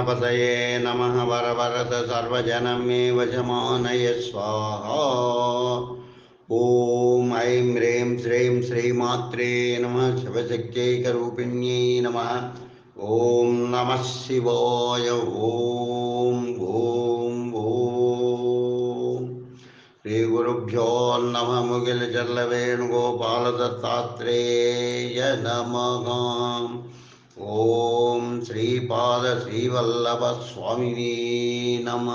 गणपतये नमः सर्वजन सर्वजनमेव शमानय स्वाहा। ॐ ऐं ह्रीं श्रीं श्रीमात्रे नमः शिवशक्त्यैकरूपिण्यै नमः। ॐ नमः शिवाय, ॐ ॐ ॐ। श्रीगुरुभ्यो नमः मुगिलचल्लवेणुगोपालदत्तात्रेय नमः। ఓం శ్రీపాద శ్రీవల్లభ స్వామిని నమ.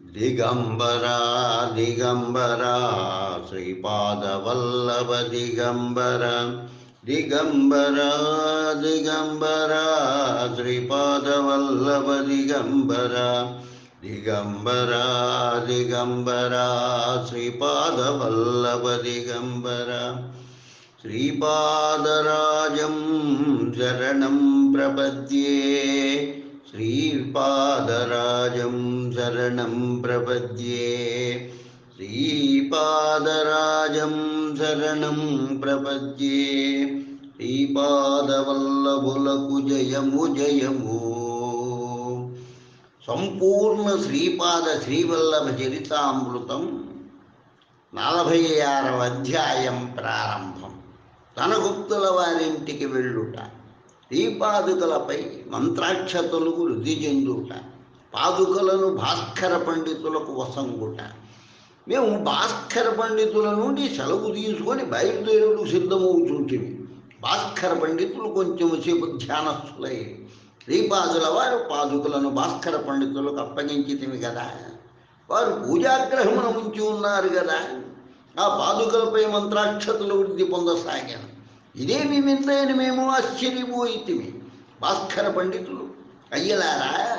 దిగంబరా దిగంబరా శ్రీపాద వల్లభ దిగంబర దిగంబరా దిగంబరా శ్రీపాద వల్లభ దిగంబర దిగంబరా దిగంబరా శ్రీపాదవల్లభ దిగంబర. శ్రీపాదరాజం శరణం ప్రపద్యే శ్రీపాదరాజం శరణం ప్రపద్యే శ్రీపాదరాజం శరణం ప్రపద్యే శ్రీపాదవల్లభులకు జయము జయము సంపూర్ణ శ్రీపాద శ్రీవల్లభ చరితామృతం నలభై ఆరవ అధ్యాయం ప్రారంభం కనగుప్తుల వారింటికి వెళ్ళుట శ్రీపాదుకలపై మంత్రాక్షతలు వృద్ధి చెందుట పాదుకలను భాస్కర పండితులకు వసంగుట. మేము భాస్కర పండితుల నుండి సెలవు తీసుకొని బయలుదేరుడు సిద్ధమవుతుంటివి భాస్కర పండితులు కొంచెం సేపు ధ్యానస్తులై శ్రీపాదుల వారు పాదుకలను భాస్కర పండితులకు అప్పగించితివి కదా. వారు పూజాగ్రహమున ఉంచి ఉన్నారు కదా. ఆ పాదుకలపై మంత్రాక్షతలు వృద్ధి పొందసాగాను ఇదేమి వింతైన మేము ఆశ్చర్యపోయితిమి? భాస్కర పండితులు అయ్యలారా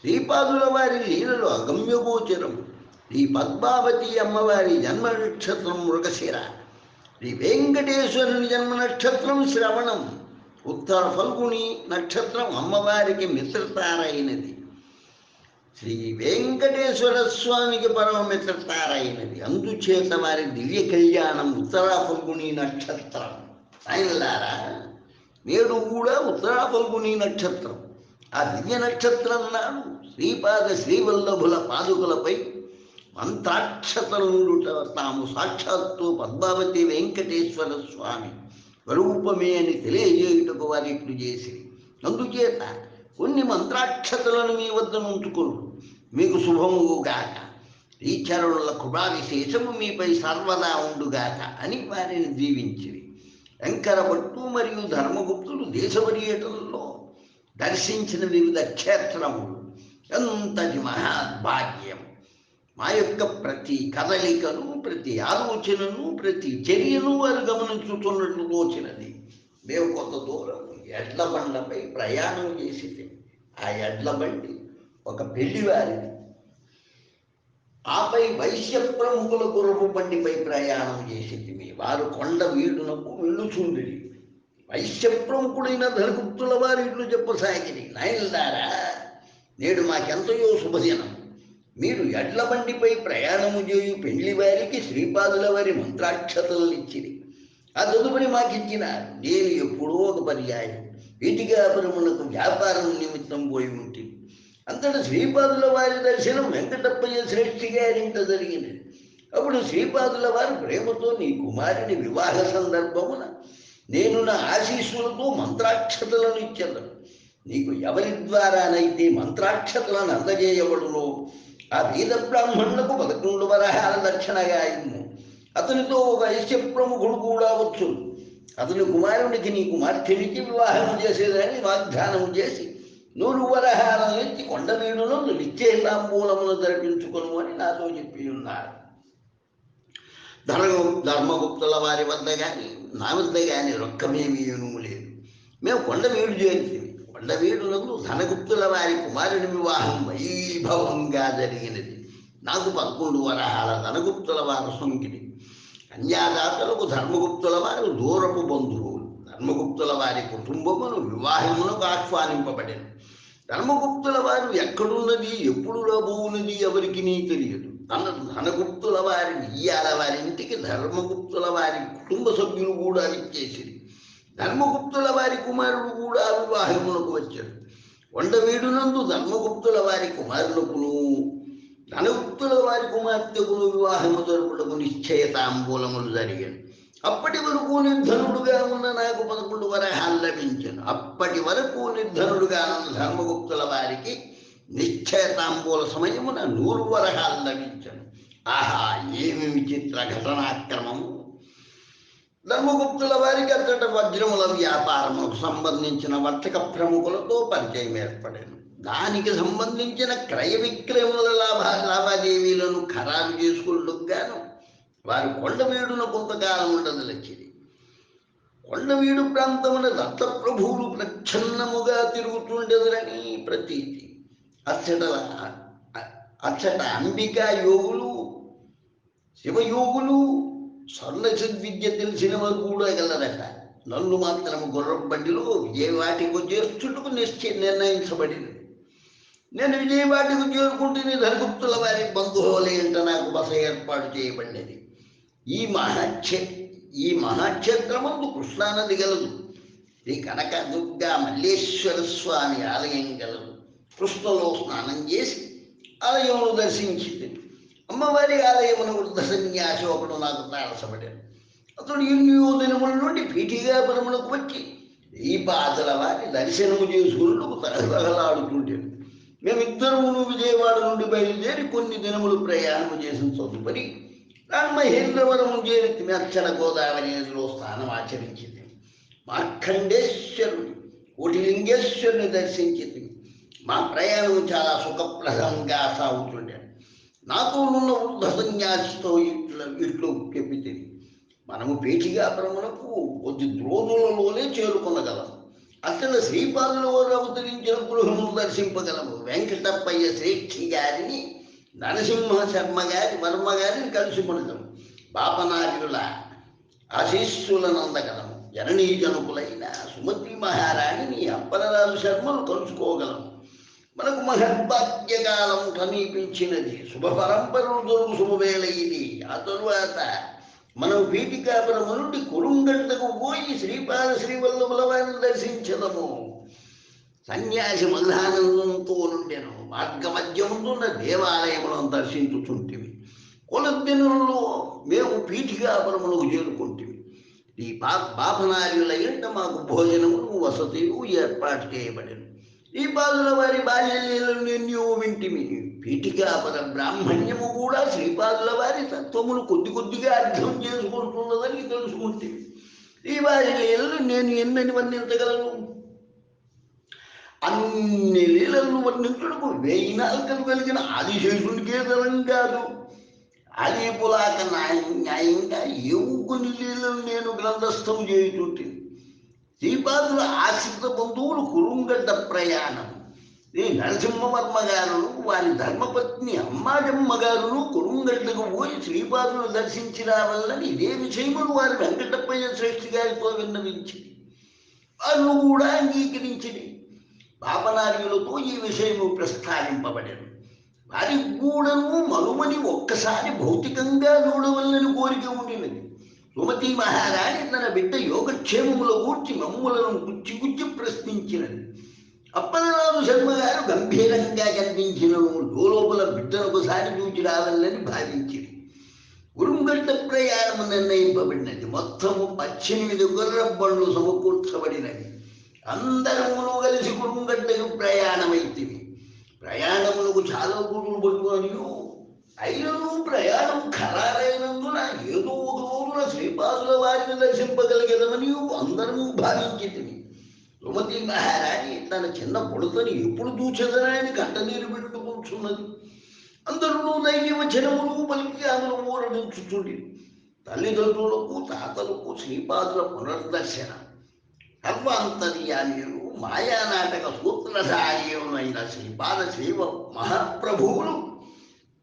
శ్రీపాదుల వారి లీలలు అగమ్యగోచరం. శ్రీ పద్మావతి అమ్మవారి జన్మ నక్షత్రం మృగశిర. శ్రీ వెంకటేశ్వరుని జన్మ నక్షత్రం శ్రవణం. ఉత్తర ఫల్గుని నక్షత్రం అమ్మవారికి మిత్రతారైనది. శ్రీ వెంకటేశ్వర స్వామికి పరమ మిత్రతారైనది. అందుచేత వారి దివ్య కళ్యాణం ఉత్తర ఫల్గుని నక్షత్రం. ఆయనలారా నేను కూడా ఉత్తరా పల్గుని నక్షత్రం. ఆ దివ్య నక్షత్రం నాడు శ్రీపాద శ్రీవల్లభుల పాదుకలపై మంత్రాక్షతలుండుట తాము సాక్షాత్తు పద్మావతి వెంకటేశ్వర స్వామి స్వరూపమే అని తెలియజేయుటకు వారి ఇప్పుడు చేసి. అందుచేత కొన్ని మంత్రాక్షతలను మీ వద్ద ఉంచుకోండు మీకు శుభముగాక ఈ చరణుల కృపావిశేషము మీపై సర్వదా ఉండుగాక అని వారిని దీవించిరి. శంకరభట్టు మరియు ధర్మగుప్తులు దేశ పర్యటనలో దర్శించిన వివిధ క్షేత్రములు. ఎంతటి మహాభాగ్యం మా యొక్క ప్రతి కదలికను ప్రతి ఆలోచనను ప్రతి చర్యను వారు గమనించుతున్నట్లు తోచినది. మేము కొంత దూరం ఎడ్ల బండపై ప్రయాణం చేసింది. ఆ ఎడ్ల బండి ఒక పెళ్ళివారిది. ఆపై వైశ్య ప్రముఖుల గుర్రపు బండిపై ప్రయాణం చేసింది మీ వారు కొండ వీడునకు వెళ్ళుచుండి వైశ్య ప్రముఖుడైన ధనగుప్తుల వారి ఇట్లు చెప్పసాగిరి. నాయనలారా నేడు మాకెంతయో శుభదినం. మీరు ఎడ్ల బండిపై ప్రయాణము చేయు పెళ్ళి వారికి శ్రీపాదుల వారి మంత్రాక్షతలు ఇచ్చిరి. ఆ తదుపరి మాకిచ్చిన నేను ఎప్పుడో ఒక పర్యాయం. వీటికాపురమునకు వ్యాపారం నిమిత్తం పోయి ఉంటుంది అంతటా శ్రీపాదుల వారి దర్శనం వెంకటప్పయ్య శ్రేష్ఠి గారింట జరిగింది? అప్పుడు శ్రీపాదుల వారు ప్రేమతో నీ కుమారుని వివాహ సందర్భమున నేను నా ఆశీస్సులతో మంత్రాక్షతలను ఇచ్చాను. నీకు ఎవరి ద్వారానైతే మంత్రాక్షతలను అందజేయబడునో ఆ వేద బ్రాహ్మణులకు పదకొండు వరహాల దక్షిణగా అయింది అతనితో ఒక ఐశ్య ప్రముఖుడు కూడా వచ్చు అతని కుమారునికి నీ కుమార్తెనికి వివాహం చేసేదని వాగ్దానం చేసి నూరు వరహాలను ఇచ్చి కొండవీడును నిత్య మూలమును జరిపించుకొను అని నాతో చెప్పి ఉన్నారు. ధర్మ ధర్మగుప్తుల వారి వద్ద కానీ నా వద్ద కానీ రొక్కమేమీ లేదు. మేము కొండవీడు చేరింది కొండవీడులకు ధనగుప్తుల వారి కుమారుని వివాహం వైభవంగా జరిగినది. నాకు పదకొండు వరహాల ధనగుప్తుల వారు సొంకిని కన్యాదాతలకు ధర్మగుప్తుల వారు దూరపు బంధువులు. ధర్మగుప్తుల వారి కుటుంబమును వివాహమునకు ఆహ్వానింపబడింది ధర్మగుప్తుల వారు ఎక్కడున్నది ఎప్పుడు రాబోవున్నది ఎవరికి తెలియదు. తన ధనగుప్తుల వారిని ఇయ్యాల వారి ఇంటికి ధర్మగుప్తుల వారి కుటుంబ సభ్యులు కూడా ఇచ్చేసిరి ధర్మగుప్తుల వారి కుమారుడు కూడా వివాహములకు వచ్చాడు. కొండవీడునందు ధర్మగుప్తుల వారి కుమారులకును ధనగుప్తుల వారి కుమార్తెకును వివాహము జరుపుటకు నిశ్చయతాంబూలములు జరిగాడు అప్పటి వరకు నిర్ధనుడుగా ఉన్న నాకు పదకొండు వరహాలు లభించను అప్పటి వరకు నిర్ధనుడుగా ఉన్న ధర్మగుప్తుల వారికి నిశ్చయతాంబూల సమయమున నూరు వరహాలు లభించను ఆహా ఏమి విచిత్ర ఘటనాక్రమము ధర్మగుప్తుల వారికి అంతట వజ్రముల వ్యాపారములకు సంబంధించిన వర్తక ప్రముఖులతో పరిచయం ఏర్పడాను. దానికి సంబంధించిన క్రయ విక్రయముల లాభ లావాదేవీలను ఖరారు చేసుకుంటూ గాను వారు కొండవీడున కొంతకాలం లక్ష్యది కొండవీడు ప్రాంతమున దత్తప్రభువులు ప్రచ్ఛన్నముగా తిరుగుతుండెదరని ప్రతీతి. అచ్చట అచ్చట అంబికా యోగులు శివయోగులు స్వర్ణ సద్విద్య తెలిసిన వారు కూడా గలరట. నన్ను మాత్రం గుర్రం బండిలో విజయవాటికి చేస్తుటకు నిశ్చయ నిర్ణయించబడింది నేను విజయవాటికి చేరుకుంటేనే ధనగుప్తుల వారి బంధువులే అంటే నాకు బస ఏర్పాటు చేయబడినది. ఈ మహాక్షే ఈ మహాక్షేత్రమందు కృష్ణానది గలదు. శ్రీ కనక దుర్గా మల్లేశ్వర స్వామి ఆలయం గలదు. కృష్ణలో స్నానం చేసి ఆలయమును దర్శించింది. అమ్మవారి ఆలయమున వృద్ధ సన్యాసి ఒకడు నాకు తారసపడాడు. అతడు ఎన్నో దినముల నుండి పీఠిగాపురములకు వచ్చి దీపాదల వారి దర్శనము చేసుకున్నకు తహతహలాడుతుంటాడు మేమిద్దరమును విజయవాడ నుండి బయలుదేరి కొన్ని దినములు ప్రయాణము చేసిన తదుపరి రాను మహేంద్రవరము చేరి అర్చన గోదావరి నదిలో స్నానం ఆచరించింది. మార్కండేశ్వరుని కోటిలింగేశ్వరుని దర్శించింది. మా ప్రయాణం చాలా సుఖప్రదంగా సాగుతుండే. నాతో ఉన్న వృద్ధ సన్యాసితో ఇట్లా ఇట్లు చెప్పితే మనము పేచిగాపురమునకు కొద్ది ద్రోణులలోనే చేరుకునగలం. అసలు శ్రీపాదుల వారు అవతరించిన గృహము దర్శింపగలము. వెంకటప్పయ్య శ్రేష్ఠి గారిని నరసింహ శర్మ గారి వర్మ గారిని కలిసి మనగలము పాపనార్యుల ఆశీస్సులను అందగలము జననీజనుకులైన సుమతి మహారాణిని అప్పలరాజు శర్మను కలుసుకోగలము మనకు మహద్భాగ్యకాలం సమీపించినది శుభ పరంపరలు దొరుకు శుభవేళ ఇది ఆ తరువాత మనం వీటికాపురము నుండి కురుంగంటకు పోయి శ్రీపాద శ్రీవల్లభుల వారిని దర్శించదము. సన్యాసి మగ్ధానందంతో నుండెను మార్గ మధ్యముందున్న దేవాలయములను దర్శించుచుంటివి కొలదినుల్లో మేము పీఠికాపురములకు చేరుకుంటివి ఈ పా పాపనార్యుల ఎంట మాకు భోజనములు వసతి ఏర్పాటు చేయబడెను. ఈ బాలుల వారి బాల్యలీలను ఎన్నో వింటిమి. పీఠికాపర బ్రాహ్మణ్యము కూడా శ్రీపాదుల వారి తత్వములు కొద్ది కొద్దిగా అర్థం చేసుకుంటున్నదని తెలుసుకుంటే ఈ బాల్యలీలను నేను ఎన్నని వర్ణించగలను? అన్ని లీలలను వర్ణించడకు వేయి నాలుకలు కలిగిన ఆదిశేషునికే తరం కాదు. అదే పులాక న్యాయం న్యాయంగా ఏవు కొన్ని లీలలు నేను గ్రంథస్థం చేయుచుంటే? శ్రీపాదుల ఆశ్రిత బంధువులు కురుంగడ్డ ప్రయాణం. ఈ నరసింహవర్మ గారును వారి ధర్మపత్ని అమ్మాజమ్మ గారును కురుంగడ్డకు పోయి శ్రీపాదులు దర్శించి రావాలని ఇదే విషయములు వారి వెంకటప్పయ్య శ్రేష్ఠి గారితో విన్నవించింది వాళ్ళు కూడా అంగీకరించింది పాపనార్యులతో ఈ విషయము ప్రస్తావింపబడేది వారి కూడాను మనుమని ఒక్కసారి భౌతికంగా చూడవల్లని కోరిక ఉండినది. సుమతి మహారాణి తన బిడ్డ యోగక్షేమముల గూర్చి మమ్ములను గుచ్చి గుచ్చి ప్రశ్నించినది. అప్పలరాజు శర్మ గారు గంభీరంగా కనిపించిన లోపల బిడ్డను ఒకసారి చూచి రావాలని భావించింది గురుంగడ్డ ప్రయాణము నిర్ణయింపబడినది. మొత్తము పద్దెనిమిది గుర్ర బండ్లు సమకూర్చబడినవి అందరమును కలిసి గురుంగడ్డకు ప్రయాణమైతివి. ప్రయాణములకు చాలా గురువులు పట్టుకొని అయినను ప్రయాణం ఖరారైనందున ఏదో ఒక రోజున శ్రీపాదుల వారిని దర్శింపగలిగదమని అందరూ భావించింది సుమతి మహారాణి తన చిన్న కొడుకుని ఎప్పుడు దూచదనని కంటనీరు పెట్టుకుంటున్నది అందరూ దైవచనములు పలికి ఆమెను ఊరడించుచుండి తల్లిదండ్రులకు తాతలకు శ్రీపాదుల పునర్దర్శనం. సర్వాంతర్యాలు మాయానాటక సూత్రధార్యమైన శ్రీపాద శ్రీవ మహాప్రభువులు.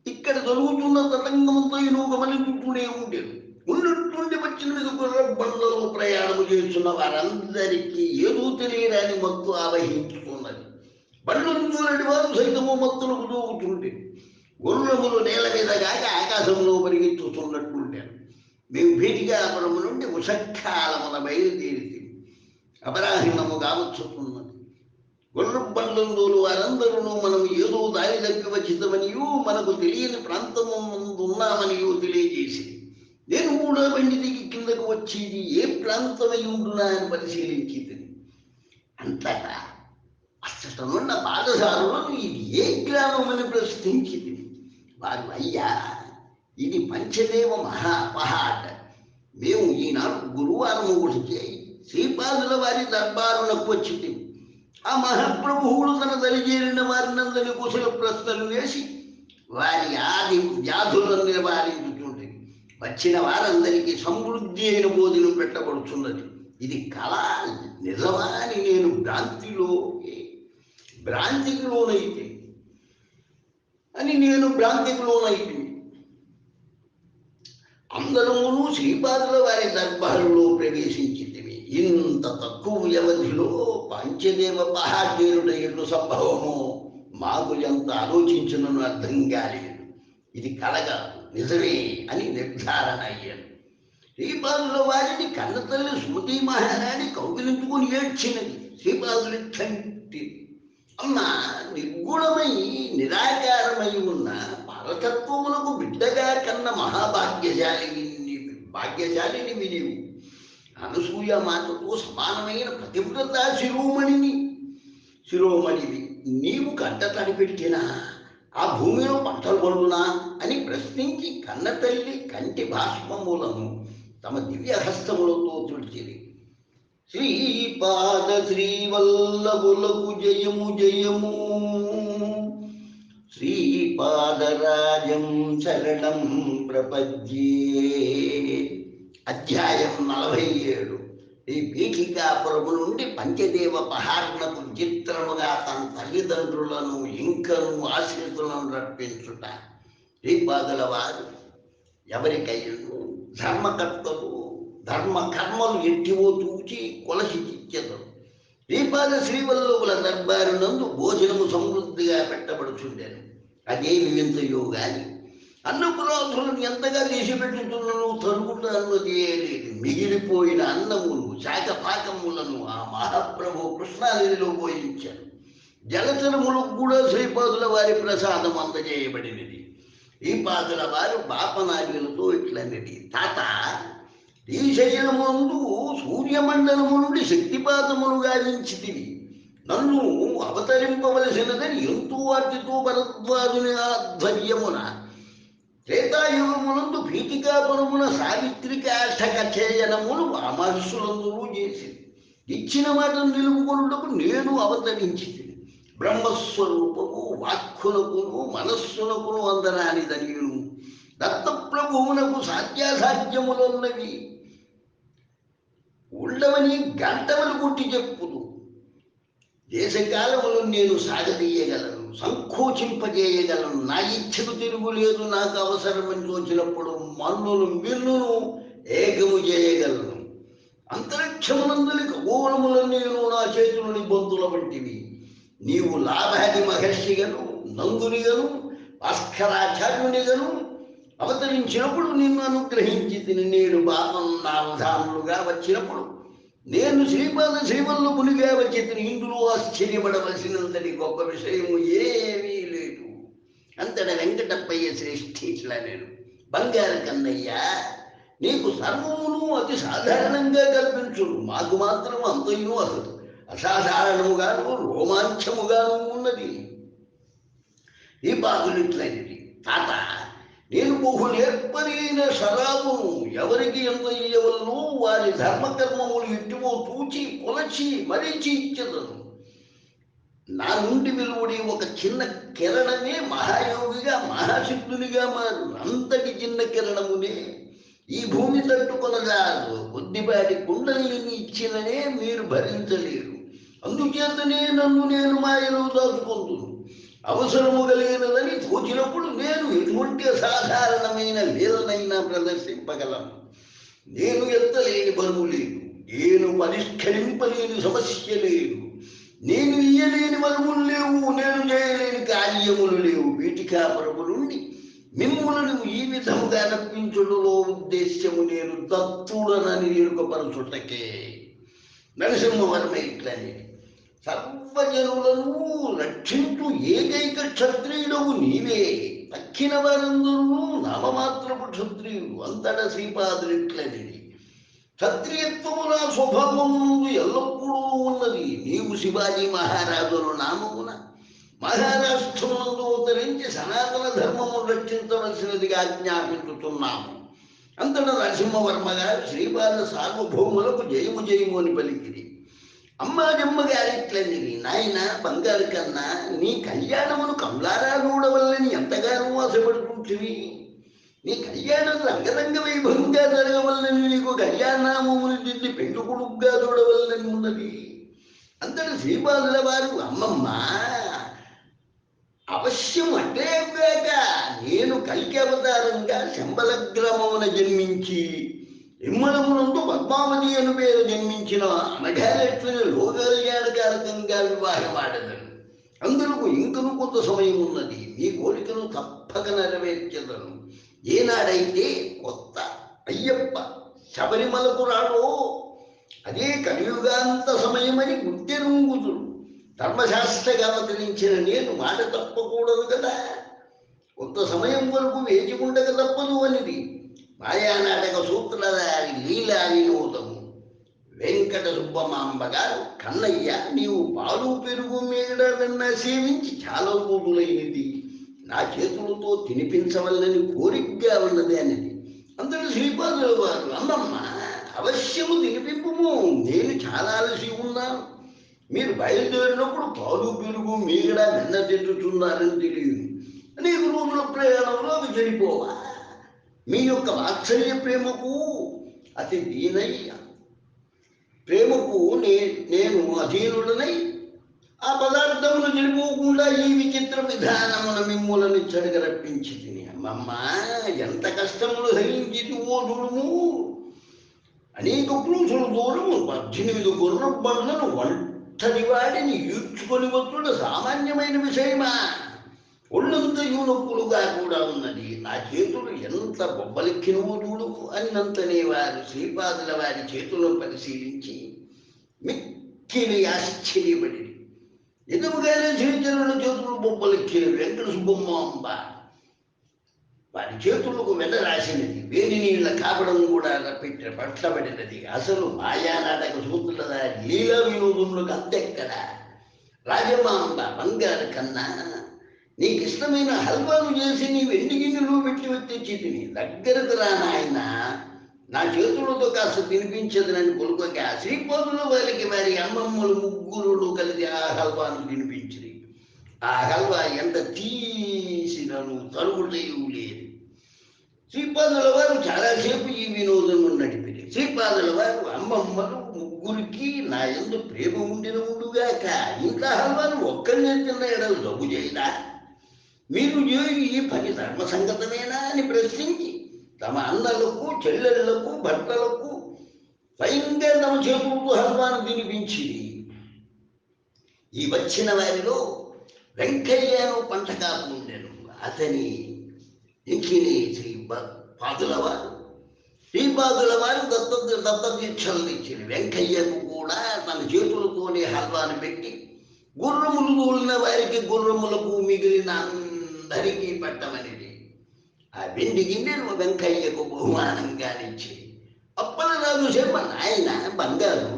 ఇక్కడ జరుగుతున్న తరంగంతో నువ్వు గమనించుకుంటూనే ఉండేది? ఉన్నట్టుండి వచ్చిన మీద గుర్ర బండ్లలో ప్రయాణము చేస్తున్న వారందరికీ ఏదో తెలియరాని మత్తు ఆవహించుకున్నది. బండ్లను చూడని వారు సైతము మత్తులకు దూకుతుంటే గుర్రములు నేల మీద కాక ఆకాశంలో పరిగెత్తుతున్నట్టుంటాను మేము భీటికాపురము నుండి ఉషక్కాలమున బయలుదేరి అపరాహిణము కావచ్చుతున్నది గుర్రం బండ్లందులు వారందరూ మనం ఏదో దారి దగ్గర వచ్చితమనియో మనకు తెలియని ప్రాంతము ముందు ఉన్నామనియో తెలియజేసి నేను కూడా బండి దిగి కిందకు వచ్చేది ఏ ప్రాంతమై ఉండునా అని పరిశీలించి అంతటా అచ్చటనున్న బాధసారులను ఇది ఏ గ్రామమని ప్రశ్నించింది. వారు అయ్యా ఇది పంచదేవ మహా అపహాట మేము ఈనాడు గురువారం ఒకటికి శ్రీపాదుల వారి దర్బారులకు వచ్చింది. ఆ మహాప్రభువుడు తన దరిచేరిన వారినందరి కుశల ప్రశ్నలు వేసి వారి ఆది వ్యాధులను నివారించుతుంది వచ్చిన వారందరికీ సమృద్ధి అయిన భోజనం పెట్టబడుతున్నది ఇది కళ నిజమా అని నేను భ్రాంతిలో భ్రాంతికి లోనైతే అని నేను భ్రాంతికి లోనైతే. అందరమును శ్రీపాదుల వారి దర్బారులో ప్రవేశించి ఇంత తక్కువ వ్యవధిలో పంచదేవ పహాటేరుట సంభవము మాకు ఎంత ఆలోచించునను అర్థం కాలేదు. ఇది కలగా నిజమే అని నిర్ధారణ అయ్యాను. శ్రీపాదుల వారిని కన్నతల్లి స్మృతి మహారాణి కౌగిలించుకుని ఏడ్చినది శ్రీపాదులు కంటి. అమ్మ నిర్గుణమై నిరాకారమై ఉన్న పరతత్వములకు బిడ్డగా కన్న మహాభాగ్యశాలి భాగ్యశాలిని నీవు. అనసూయ మాతతో సమానమైన ప్రతివ్రత శిరోమణిని. శిరోమణివి నీవు కంట తడిపెట్టినా ఆ భూమిలో పంటలు పండునా అని ప్రశ్నించి కన్న తల్లి కంటి భాష్మములను తమ దివ్య హస్తములతో తుడిచిరి. శ్రీపాద శ్రీవల్లభులకు జయము జయము. శ్రీపాదరాజం శరణం ప్రపద్యే. అధ్యాయం నలభై ఏడు ఈ పీఠికాపురము నుండి పంచదేవ పహారణకు చిత్రముగా తన తల్లిదండ్రులను ఇంకను ఆశ్రితులను రప్పించుట. శ్రీపాదుల వారు ఎవరికైనా ధర్మకర్తలు ధర్మ కర్మలు ఎట్టివో చూచి కొలసి చిచ్చెదరు శ్రీపాద శ్రీవల్లభుల దర్బారు నందు భోజనము సమృద్ధిగా పెట్టబడుచుండెను. అదేమి వింతయో గాని అన్నపురాధులను ఎంతగా దేశపెట్టుతున్నను తరుగుట అన్నది లేదు మిగిలిపోయిన అన్నమును శాఖపాకములను ఆ మహాప్రభు కృష్ణానదిలో పోయించారు జలచరములకు కూడా శ్రీపాదుల వారి ప్రసాదం అందజేయబడినది. ఈ పాదుల వారు బాపనాయులతో ఇట్లన్నది. తాత ఈ శరీరముందు సూర్యమండలము నుండి శక్తిపాతములు గావించితివి. నన్ను అవతరింపవలసినదని ఎంతో వాటితో భరద్వాజుని ఆధ్వర్యమున త్రేతాయుగమునందు భీతికాపురమున సావిత్రిక అష్టకచేయనములు ఆ మహర్షులందరూ చేసి ఇచ్చిన మాటను నిలుపుకొనుటకు నేను అవతరించి బ్రహ్మస్వరూపము వాక్కులకును మనస్సునకును అందరాని దనియును దత్తప్రభువునకు సాధ్యాసాధ్యములున్నవి. ఉండవని గంటవలు కొట్టి చెప్పుదు. దేశకాలములు నేను సాగదీయగలను. సంకోచింపజేయగలను నా ఇచ్చకు తిరుగులేదు నాకు అవసరమని తోచినప్పుడు మన్నులు మిల్లును ఏకము చేయగలను. అంతరిక్షమునందులి ఖగోళములను నా చేతులని బంతుల వంటివి. నీవు లాభాది మహర్షిగను నందునిగను భాస్కరాచార్యునిగను అవతరించినప్పుడు నిన్ను అనుగ్రహించి తిని నేడు బాపం నా ఉదాహరణలుగా వచ్చినప్పుడు నేను శ్రీపాద శ్రీవల్లభునిగా వచ్చి చేతిని ఇందులో ఆశ్చర్యపడవలసినంతటి గొప్ప విషయము ఏమీ లేదు. అంతట వెంకటప్పయ్య శ్రేష్ఠి ఇట్లా నేను. బంగారు కన్నయ్య నీకు సర్వమును అతి సాధారణంగా కల్పించును మాకు మాత్రం అంతయు అసలు. అసాధారణముగాను రోమాంచముగాను ఉన్నది. ఈ బాధలు ఇట్లాంటివి తాత నేను బహు నేర్పరైన శరాబును ఎవరికి ఎంత ఇయ్యవలను? వారి ధర్మకర్మములు ఇట్టువో తూచి కొలచి మరిచి ఇచ్చదను. నా నుండి వెలువడి ఒక చిన్న కిరణమే మహాయోగిగా మహాసిద్ధునిగా మారు. అంతటి చిన్న కిరణమునే ఈ భూమి తట్టుకొనజారు కొద్దిపాటి కుండలిని ఇచ్చిననే మీరు భరించలేరు. అందుచేతనే నన్ను నేను మాయలో దాచుకుంటున్నాను అవసరము కలిగినదని తోచినప్పుడు నేను ఎటువంటి అసాధారణమైన లీలనైనా ప్రదర్శింపగలను. నేను ఎత్తలేని బరువు లేదు. నేను పరిష్కరింపలేని సమస్య లేదు. నేను ఇయ్యలేని బరువులు లేవు నేను చేయలేని కార్యములు లేవు. వీటికా ప్రభులుండి మిమ్ములను ఈ విధముగా నప్పించుడులో ఉద్దేశ్యము నేను దత్తుడనని ఎరుకపరచుటకే నరసింహవర్మ ఇట్లని. సర్వజనులను రక్షించు ఏకైక క్షత్రియుడవు నీవే. తక్కిన వారందరూ నామమాత్రపు క్షత్రియుడు అంతట శ్రీపాదులు క్షత్రియత్వము నా స్వభావము ఎల్లప్పుడూ ఉన్నది. నీవు శివాజీ మహారాజుల నామమున. మహారాష్ట్రమునందు ఉత్తరించి సనాతన ధర్మము రక్షించవలసినదిగా ఆజ్ఞాపించుతున్నాము. అంతటా నరసింహవర్మ గారు శ్రీపాద సార్వభౌములకు జయము జయము అని పలికిరి. అమ్మాజమ్మ గారిట్లని నాయన బంగారు కన్నా నీ కళ్యాణమును కమలారా చూడవల్లని ఎంతగానో ఆశపడుకుంటువి. నీ కళ్యాణం రంగరంగ వైభవంగా జరగవల్లని నీకు కళ్యాణామములు దిద్ది పెళ్ళి కొడుకుగా చూడవల్లని ఉన్నది. అంతటి శ్రీపాదుల వారు అమ్మమ్మ అవశ్యం అంటే నేను కలికి అవతారంగా శంబల గ్రామమున జన్మించి ఇమ్మడమునందు పద్మావతి అను పేరు జన్మించిన అనగాలెట్లని లోకల్యాణకారకంగా వివాహమాడదను అందులకు ఇంకను కొంత సమయం ఉన్నది. మీ కోరికను తప్పక నెరవేర్చదను. ఏనాడైతే కొత్త అయ్యప్ప శబరిమలకు రాడో అదే కలియుగాంత సమయమని గుర్తెరుంగుదురు ధర్మశాస్త్రగా అవతరించిన నేను మాట తప్పకూడదు కదా. కొంత సమయం వరకు వేచి ఉండక తప్పదు అనిది. మాయానాటక సూత్రధారి లీలా వినోదము వెంకట సుబ్బమాంబ గారు కన్నయ్య నీవు పాలు పెరుగు మేడదన్న సేవించి చాలా రోజులైనది నా చేతులతో తినిపించవల్లని కోరికగా ఉన్నది అన్నది. అందరూ శ్రీపాదుల వారు అమ్మమ్మ అవశ్యము తినిపింపుము నేను చాలా అలసి ఉన్నాను. మీరు బయలుదేరినప్పుడు పాలు పెరుగు మీగడ వెన్న తింటున్నారని తెలియదు. అనేక రోజుల ప్రయాణంలో అవి చనిపోవా? మీ యొక్క వాత్సల్య ప్రేమకు అతి దీనయ్య. ప్రేమకు నే నేను అధీనుడనై ఆ పదార్థమును నిలుపుకుండా ఈ విచిత్ర విధానమున మిమ్ములను చెడగ తిని అమ్మమ్మ ఎంత కష్టములు హరించి ఓ చూడుము. అనేక పురుషులు దూరము పద్దెనిమిది గుర్ర బండ్లను ఒంటరి వాడిని ఈడ్చుకొని వచ్చుడు సామాన్యమైన విషయమా? ఒళ్ళంత యూనొప్పులుగా కూడా ఉన్నది. నా చేతులు ఎంత బొబ్బలెక్కినవో చూడు అన్నంతనే వారు శ్రీపాదుల వారి చేతులను పరిశీలించి మిక్కిలి ఆశ్చర్యపడి ఎందుకైనా శ్రీచరుల చేతులు బొబ్బలెక్కిన వెంకట సుబ్బమ్మాంబ వారి చేతులకు వెన్న రాసినది. వేడి నీళ్ళ కాపడం కూడా పెట్టిన పట్లబడినది. అసలు మాయానాటక సూత్రుల లీలా వినోదములకు అంతెక్కడ? రాజమాంబ బంగారు కన్నా నీకు ఇష్టమైన హల్వాలు చేసి నీ వెండి గిన్నెలు పెట్టి వచ్చి తిని దగ్గరకు రా నాయన. నా చేతులతో కాస్త తినిపించదునని ఆ శ్రీపోతుల వారికి వారి అమ్మమ్మలు ముగ్గురు కలిసి ఆ హల్వాను తినిపించింది ఆ హల్వా ఎంత తీసినను తరుగుటయు లేదు. శ్రీపాదుల వారు చాలాసేపు ఈ వినోదము నడిపింది శ్రీపాదుల వారు అమ్మమ్మలు ముగ్గురికి నా ఎందు ప్రేమ ఉండిన ఉండుగాక ఇంత హల్వాను ఒక్కరినే తిన్న ఎడలు జబ్బు చేయదా? మీరు ఈ పని ధర్మ సంగతమేనా అని ప్రశ్నించి తమ అన్నలకు చెల్లెళ్ళకు భర్తలకు స్వయంగా తమ చేతులతో హల్వాను తినిపించి ఈ వచ్చిన వారిలో వెంకయ్యను పంటకాలం ఉండేను. అతని ఇంకిని శ్రీ పాదుల వారు శ్రీపాదుల వారు దత్త దత్తదీక్షలను ఇచ్చింది వెంకయ్యకు కూడా తన చేతులతోనే హల్వాను పెట్టి గుర్రములు తోలిన వారికి గుర్రములకు మిగిలిన అందరికీ పట్టమనిది. ఆ వెండి గిన్నెను వెంకయ్యకు బహుమానంగానిచ్చి అప్పలరాజు శర్మ నాయన బంగారు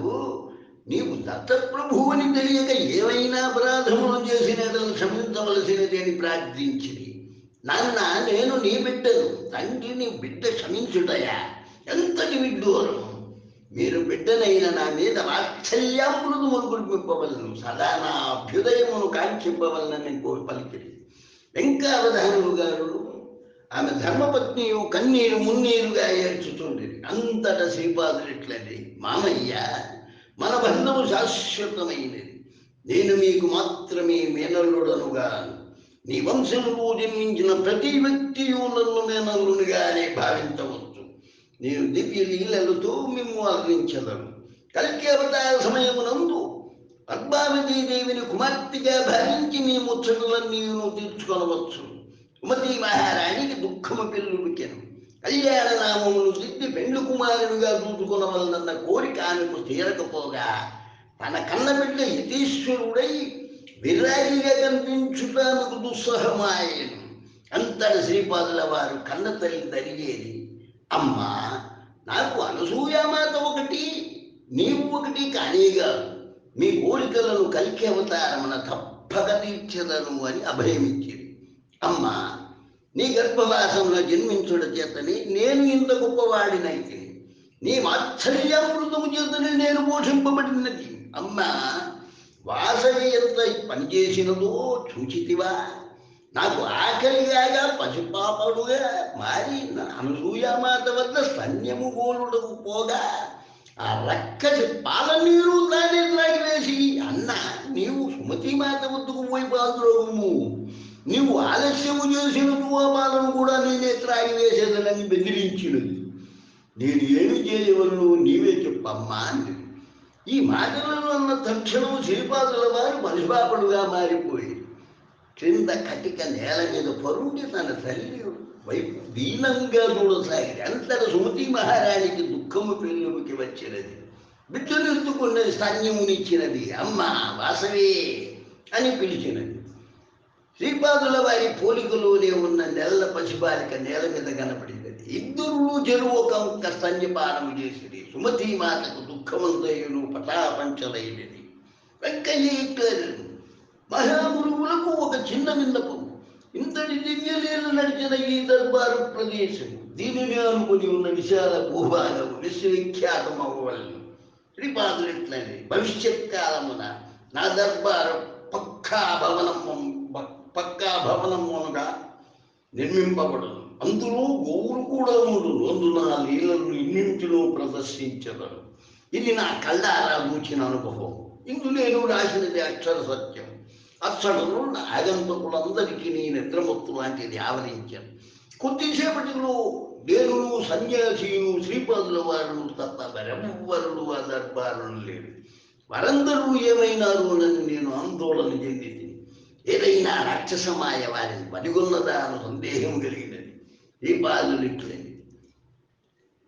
నీవు దత్తప్రభువు అని తెలియక ఏమైనా అపరాధములు చేసినట్లు క్షమించవలసినది అని ప్రార్థించింది నాన్న నేను నీ బిడ్డను తండ్రిని బిడ్డ క్షమించుటయా? ఎంతటి విడ్డూరం! మీరు బిడ్డనైన నా మీద వాత్సల్యామృతమును కురిపింపవలను సదా నా అభ్యుదయమును కాంక్షింపవలనని పలికిరి. వెంకావధానులు గారు ఆమె ధర్మపత్నియు కన్నీరు మున్నీరుగా ఏడ్చుతుండేది. అంతట శ్రీపాదులిట్లని మామయ్య మన బంధము శాశ్వతమైనది. నేను మీకు మాత్రమే మేనల్లుడనుగా నీ వంశములు జన్మించిన ప్రతి వ్యక్తియు నన్ను మేనల్లునిగానే భావించవచ్చు. నేను దివ్య లీలలతో మిమ్ము అర్ణించదను కలికి అవతార సమయమునందు పద్మావతీదేవిని కుమార్తెగా భావించి మీ ముచ్చటలన్నీ నువ్వు తీర్చుకొనవచ్చు. కుమతి మహారాణికి దుఃఖము పెళ్ళుడికెను కళ్యాణ నామమును సిద్ధి పెండ్లు కుమారుడుగా చూసుకునవలనన్న కోరిక ఆమెకు తీరకపోగా తన కన్నబిడ్డ యతీశ్వరుడై విరాగిగా కనిపించుట ఆమెకు దుస్సహమాయను. అంతటి శ్రీపాదుల వారు కన్న తల్లి తరిగేది అమ్మా నాకు అనసూయామాత ఒకటి నీవు ఒకటి కానీగా మీ కోరికలను కలికి అవతారమున తప్పక తీర్చెదను అని అభయమిచ్చింది. అమ్మా నీ గర్భవాసంలో జన్మించుట చేతని నేను ఇంత గొప్పవాడినైతే నీ మాత్సర్యామృతము చేతని నేను పోషింపబడినది అమ్మా వాసవి ఎంత పనిచేసినదో చూచితివా. నాకు ఆకలిగాగా పసిపాపడుగా మారి నా అనసూయామాత వద్ద సన్యము గోలుడకు పోగా ఆ రక్కసి పాల నీరు దాని త్రాగివేసి అన్న నీవు సుమతి మాత వద్దకు పోయి పాదురోగము నీవు ఆలస్యము చేసిన పాలను కూడా నేనే త్రాగివేసేదనని బెదిరించినది. నేను ఏమి చేయవలను నీవే చెప్పమ్మా అంది. ఈ మాటలను అన్న తక్షణం శ్రీపాదుల వారు మనిషిపాపడుగా మారిపోయి క్రింద కటిక నేల మీద పరుండి తన తల్లి వైపు దీనంగా చూడసాగి అంతట సుమతి మహారాణికి దుఃఖము పెన్నుకి వచ్చినది. బిడ్డనెత్తుకున్నది స్తన్యమునిచ్చినది అమ్మ వాసవే అని పిలిచినది. శ్రీపాదుల వారి పోలికలోనే ఉన్న నెల్ల పసిబాలిక నేల మీద కనపడినది. ఇద్దరు చెరువు కంక స్తన్యపానము చేసిరి. సుమతి మాతకు దుఃఖమంతయును పటాపంచలైనది. వెంకయ్య మహాగురువులకు ఒక చిన్న విన్నపం ఇంతటి దివ్యలీలు నడిచిన ఈ దర్బారు ప్రదేశం దీనిని అనుకుని ఉన్న విశాల భూభాగం విశ్వవిఖ్యాతం అవ్వవలను. శ్రీపాదులు ఇట్లని భవిష్యత్ కాలమున నా దర్బారు పక్కా భవనం పక్కా భవనముగా నిర్మింపబడదు అందులో గోవులు కూడా ఉండును అందున లీలలు ఇన్నింటిలో ప్రదర్శించదను ఇది నా కళ్ళారా కూర్చిన అనుభవం. ఇందు నేను రాసినది అక్షర సత్యం. అక్షరము ఆగంతకులందరికీ నీ నిద్రమత్తు లాంటిది ఆవరించాను. కొద్దిసేపటిలో నేను సన్యాసీను శ్రీపాదుల వారు తప్ప మరెవ్వరుడు ఆ దర్బారులు లేరు. వారందరూ ఏమైనారు అని నేను ఆందోళన చెందింది. ఏదైనా రాక్షసమాయ వారిని పనిగొన్నదా అని సందేహం కలిగినది. ఈ ఇట్లని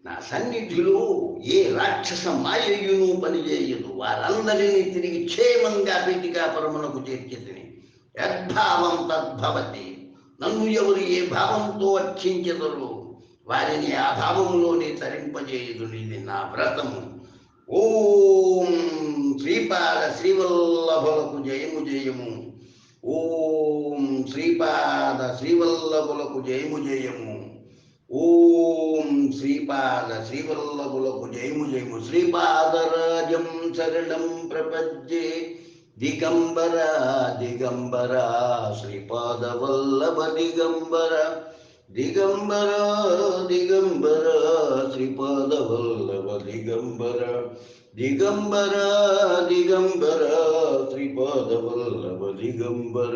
నా సన్నిధిలో ఏ రాక్షస మాయయును పనిచేయదు. వారందరినీ తిరిగి క్షేమంగా పీఠికాపురమునకు చేర్చితిని. యద్భావం తద్భవతి. నన్ను ఎవరు ఏ భావంతో అర్చించదరు? వారిని ఆ భావంలోనే నా వ్రతము. ఓం శ్రీపాద శ్రీవల్లభులకు జయము జయము. ఓం శ్రీపాద శ్రీవల్లభులకు జయము జయము. ఓం శ్రీపాద శ్రీవల్లభులకు జయము జయము. శ్రీపాదరాజం శరణం ప్రపద్యే. దిగంబర దిగంబర శ్రీపాదవల్లభ దిగంబర. దిగంబర దిగంబర శ్రీపాద వల్లభ దిగంబర దిగంబర దిగంబర శ్రీపాద దిగంబర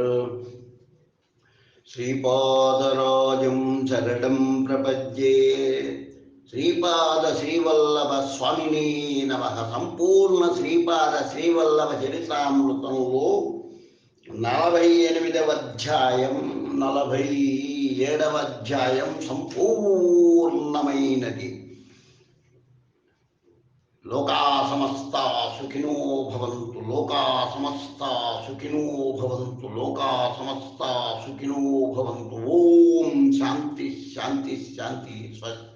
శ్రీపాదరాజం శరణం ప్రపద్యే శ్రీపాద శ్రీవల్లభ స్వామిని నమ సంపూర్ణ శ్రీపాద శ్రీవల్లభ చరితామృతంలో నలభై ఎనిమిదవ అధ్యాయం నలభై ఏడవ అధ్యాయం సంపూర్ణమైనది. లోకా సమస్త సుఖినో భవంతు లోకా సమస్త సుఖినో భవంతు లోకా సమస్త సుఖినో భవంతు. ఓం శాంతి శాంతి శాంతి స్వస్తి.